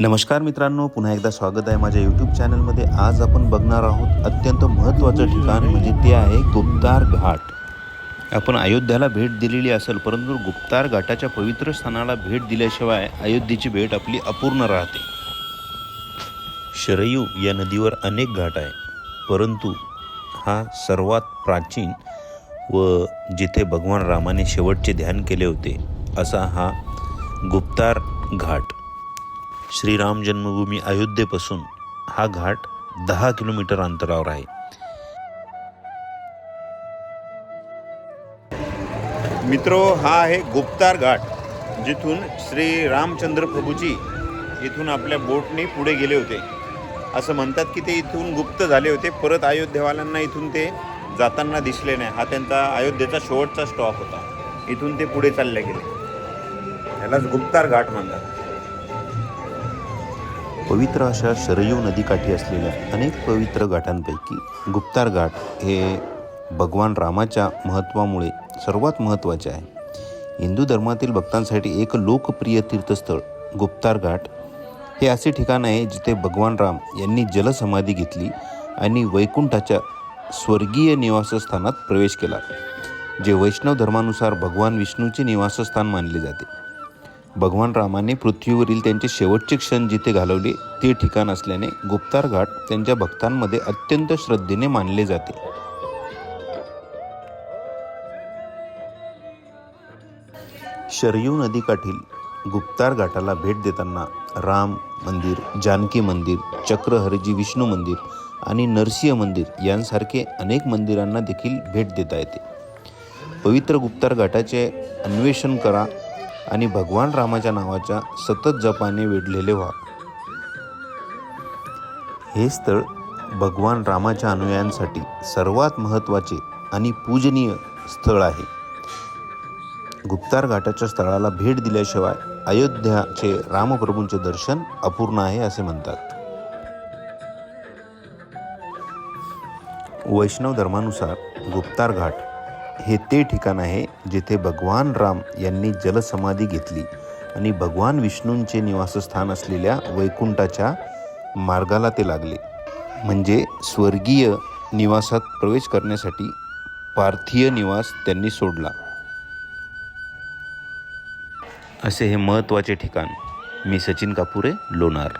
नमस्कार मित्रांनो पुन्हा एकदा स्वागत आहे माझ्या यूट्यूब चॅनलमध्ये आज आपण बघणार आहोत अत्यंत महत्त्वाचं ठिकाण म्हणजे ते आहे गुप्तार घाट. आपण अयोध्याला भेट दिलेली असेल परंतु गुप्तार घाटाच्या पवित्र स्थानाला भेट दिल्याशिवाय अयोध्येची भेट आपली अपूर्ण राहते. शरयू या नदीवर अनेक घाट आहे परंतु हा सर्वात प्राचीन व जिथे भगवान रामाने शेवटचे ध्यान केले होते असा हा गुप्तार घाट. श्रीराम जन्मभूमी अयोध्येपासून हा घाट दहा किलोमीटर अंतरावर आहे. मित्रो हा आहे गुप्तार घाट जिथून श्री रामचंद्र प्रभूजी इथून आपल्या बोटने पुढे गेले होते. असं म्हणतात की ते इथून गुप्त झाले होते परत अयोध्येवाल्यांना इथून ते जाताना दिसले नाही. हा त्यांचा अयोध्येचा शेवटचा स्टॉप होता. इथून ते पुढे चालले गेले. ह्यालाच गुप्तार घाट म्हणतात. पवित्र अशा शरयू नदीकाठी असलेल्या अनेक पवित्र घाटांपैकी गुप्तार घाट हे भगवान रामाच्या महत्त्वामुळे सर्वात महत्त्वाचे आहे. हिंदू धर्मातील भक्तांसाठी एक लोकप्रिय तीर्थस्थळ गुप्तार घाट. हे असे ठिकाण आहे जिथे भगवान राम यांनी जलसमाधी घेतली आणि वैकुंठाच्या स्वर्गीय निवासस्थानात प्रवेश केला. जे वैष्णव धर्मानुसार भगवान विष्णूचे निवासस्थान मानले जाते. भगवान रामाने पृथ्वीवरील त्यांचे शेवटचे क्षण जिथे घालवले ते ठिकाण असल्याने गुप्तार घाट त्यांच्या भक्तांमध्ये अत्यंत श्रद्धेने मानले जाते. शरयू नदीकाठील गुप्तार घाटाला भेट देताना राम मंदिर जानकी मंदिर चक्रहरजी विष्णू मंदिर आणि नरसिंह मंदिर यांसारखे अनेक मंदिरांना देखील भेट देता येते. पवित्र गुप्तार घाटाचे अन्वेषण करा आणि भगवान रामाच्या नावाच्या सतत जपाने वेढलेले व्हा हे स्थळ भगवान रामाच्या अनुयायांसाठी सर्वात महत्त्वाचे आणि पूजनीय स्थळ आहे. गुप्तार घाटाच्या स्थळाला भेट दिल्याशिवाय अयोध्याचे रामप्रभूंचे दर्शन अपूर्ण आहे असे म्हणतात. वैष्णव धर्मानुसार गुप्तार घाट हे ते ठिकाण आहे जेथे भगवान राम यांनी जलसमाधी घेतली आणि भगवान विष्णूंचे निवासस्थान असलेल्या वैकुंठाच्या मार्गाला ते लागले. म्हणजे स्वर्गीय निवासात प्रवेश करण्यासाठी पार्थिय निवास त्यांनी सोडला. असे हे महत्त्वाचे ठिकाण मी सचिन कापुरे लोणार.